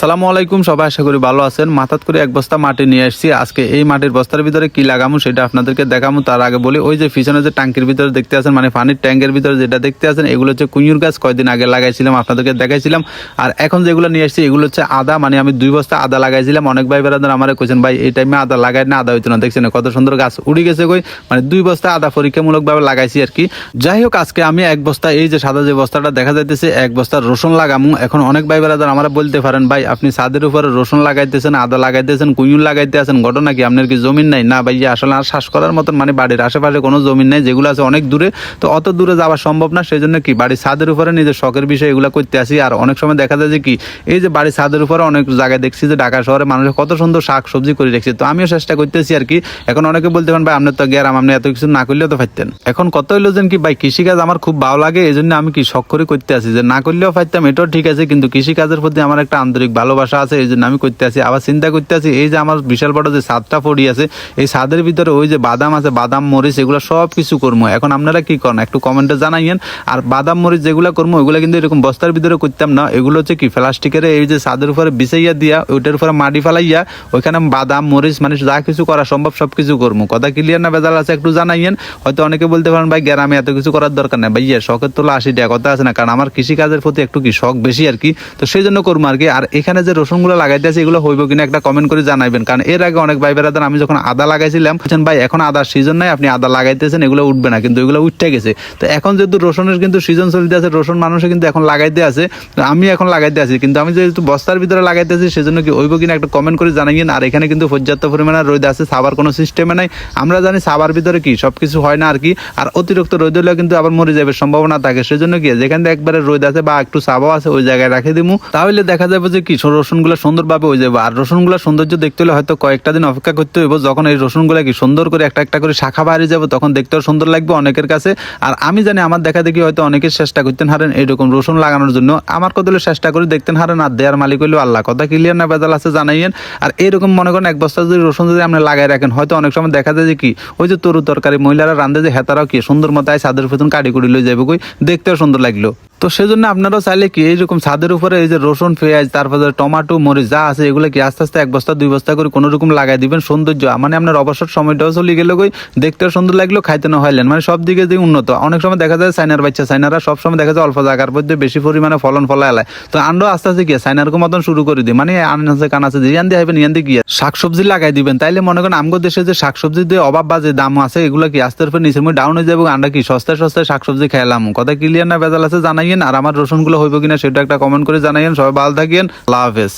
সালামু আলাইকুম, সবাই আশা করি ভালো আছেন। মাথাত করে এক বস্তা মাটি নিয়ে আসছি। আজকে এই মাটির বস্তার ভিতরে কি লাগামু সেটা আপনাদেরকে দেখামু। তার আগে বলি, ওই যে পিছনে যে ট্যাঙ্কের ভিতরে দেখতে আছেন মানে পানির ট্যাঙ্কের ভিতরে যেটা দেখতে আছেন, এগুলো হচ্ছে কুইয়ুর গাছ। কয়দিন আগে লাগাইছিলাম, আপনাদেরকে দেখাইছিলাম। আর এখন যেগুলো নিয়ে আসছি, এগুলো হচ্ছে আদা। মানে আমি দুই বস্তা আদা লাগাইছিলাম। অনেক ভাই বেড়াদের আমার কোয়েছেন ভাই, এই টাইমে আদা লাগাই না, আদা হইতো না। দেখছেন কত সুন্দর গাছ উড়ে গেছে কই? মানে দুই বস্তা আদা পরীক্ষামূলকভাবে লাগাইছি আর কি। যাই হোক, আজকে আমি এক বস্তা, এই যে সাদা যে বস্তাটা দেখা যাইতেছে, এক বস্তা রসুন লাগামু। এখন অনেক ভাই বেড়াদের আমরা বলতে পারেন, ভাই আপনি ছাদের উপরে রসুন লাগাইতেছেন, আদা লাগাইতেছেন কুইন লাগাইতে আছেন, ঘটনা কি? আপনার কি জমিন নাই? না ভাই আসলে আর শ্বাস করার মতন মানে বাড়ির আশেপাশে কোনো জমিন নাই, যেগুলো আছে অনেক দূরে। তো অত দূরে যাওয়া সম্ভব না সেই জন্য কি বাড়ির ছাদের উপরে নিজের শখের বিষয়ে এগুলো করতে আসি। আর অনেক সময় দেখা যায় যে কি, এই যে বাড়ির ছাদের উপরে অনেক জায়গায় দেখছি যে ঢাকা শহরে মানুষ কত সুন্দর শাক সবজি করে রেখেছে। তো আমিও চেষ্টা করতেছি আর কি। এখন অনেকে বলতে পারেন, ভাই, আপনার তো গ্যারাম, আপনি এত কিছু না করলেও তো পারতেন। এখন কত হইল যেন কি, ভাই, কৃষিকাজ আমার খুব ভালো লাগে এই জন্য আমি কি শখ করে করতে আসি? যে না করলেও পারতাম, এটাও ঠিক আছে, কিন্তু কৃষিকাজের প্রতি আমার একটা আন্তরিক ভালোবাসা আছে, এই জন্য আমি করতে আসি আবার চিন্তা করতে আসি এই যে আমার বিশাল বড় যে ছাদটা পড়ি আছে, এই ছাদের ভিতরে ওই যে বাদাম আছে, বাদাম, মরিচ, এগুলো সব কিছু করব। এখন আপনারা কি করেন? একটু কমেন্টে জানাইয়েন। আর বাদাম, মরিচ যেগুলো করব, ওইগুলো কিন্তু এরকম বস্তার ভিতরে করতাম না। এগুলো হচ্ছে কি, প্লাস্টিকের এই যে ছাদের উপরে বিছাইয়া দিয়া, ওইটার উপরে মাটি ফেলাইয়া, ওইখানে বাদাম, মরিচ মানে যা কিছু করা সম্ভব সব কিছু করব। কথা ক্লিয়ার না বেজাল আছে একটু জানাইয়েন। হয়তো অনেকে বলতে পারেন, ভাই, গ্রামে এত কিছু করার দরকার নেই। ভাইয়া, শখের তোলা আশি টাকা কথা আছে না। কারণ আমার কৃষিকাজের প্রতি একটু কি শখ বেশি আর কি? তো সেই জন্য করব আর কি। আর এখানে যে রসুনগুলো লাগাইতে আছে, এগুলো হইব কিনা একটা কমেন্ট করে জানাইবেন। কারণ এর আগে অনেক ভাই বেড়াদার আমি যখন আদা লাগাইছিলাম ভাই, এখন আদার সিজন নাই, আপনি আদা লাগাইতেছেন, এগুলো উঠবে না। কিন্তু এগুলো উঠতে গেছে। তো এখন যেহেতু রসুনের কিন্তু সিজন চলতে আছে, রসুন মানুষে কিন্তু এখন লাগাইতে আছে আমি এখন লাগাইতে আছি। কিন্তু আমি যেহেতু বস্তার ভিতরে লাগাইতেছি সেজন্য কি হইব কিনা একটা কমেন্ট করে জানাইয়েন আর এখানে কিন্তু পর্যাপ্ত পরিমাণে রোদ আছে সাবার কোনো সিস্টেমে নাই। আমরা জানি সাবার ভিতরে কি, সবকিছু হয় না আর কি। আর অতিরিক্ত রোদ হলে কিন্তু আবার মরে যাবে সম্ভাবনা থাকে। সেজন্য কি, যেখানে একবারে রোদ আছে বা একটু সাবাও আছে, ওই জায়গায় রাখে দিমু। তাহলে দেখা যাবে যে কি? রসুনগুলো সুন্দরভাবে হয়ে যাবে। আর রসুনগুলো সৌন্দর্য দেখতে হলে হয়তো কয়েকটা দিন অপেক্ষা করতে হইব। যখন এই রসুনগুলো কি সুন্দর করে একটা একটা করে শাখা বাড়ি যাবে, তখন দেখতেও সুন্দর লাগবে অনেকের কাছে। আর আমি জানি আমার দেখা দেখি হয়তো অনেকের চেষ্টা করতেন হারেন এইরকম রসুন লাগানোর জন্য। আমার কত হলে চেষ্টা করে দেখতেন হারেন আর দেয়ার মালিক হইল আল্লাহ। কথা ক্লিয়ার না বেজাল আছে জানাইয়েন। আর এরকম মনে করেন এক বস্তা যদি রসুন যদি আপনি লাগাই রাখেন, হয়তো অনেক সময় দেখা যায় যে কি, ওই যে তরু তরকারি মহিলারা রান্ধে যে হেতারাও কি সুন্দর মতো আয় ছাদের ভেতন কাটি কুড়ি লই যাবে কই? দেখতেও সুন্দর লাগল। তো সেজন্য আপনারাও চাইলে কি, এইরকম ছাদের উপরে এই যে রসুন, পেঁয়াজ, তারপরে টমাটো, মরিচ যা আছে এগুলো কি আস্তে আস্তে এক বস্তা, দুই বস্তা করে কোনো রকম লাগাই দিবেন? সৌন্দর্য মানে আপনার অবসর সময়টাও চলে গেলে কই, দেখতেও সুন্দর লাগল, খাইতে না হইলেন। মানে সব দিকে যে উন্নত। অনেক সময় দেখা যায় চাইনার বাচ্চা চাইনারা সব সময় দেখা যায় অল্প জায়গার মধ্যে বেশি পরিমাণে ফলন ফলা এলায় তো আন্ডো আস্তে আস্তে কি চাইনার মতন শুরু করে দিই। মানে আনাচে কানাচে যে ইয়ান দিয়ে হাইবেন ইয়ান দিয়ে গিয়ে শাকসবজি লাগাই দিবেন। তাইলে মনে করেন আমগো দেশে যে শাকসবজির যে অভাব বা যে দাম আছে, এগুলো কি আস্তে আস্তে নিচের মধ্যে ডাউন হয়ে যাবে? আমরা কি সস্তায় সস্তায় শাকসবজি খেলাম? কথা ক্লিয়ার না বেজাল আছে জানাইয়েন আর আমার রসুনগুলো হইব কিনা সেটা একটা কমেন্ট করে জানাইয়েন। সবাই ভালো থাকেন। আল্লাহ হাফেজ।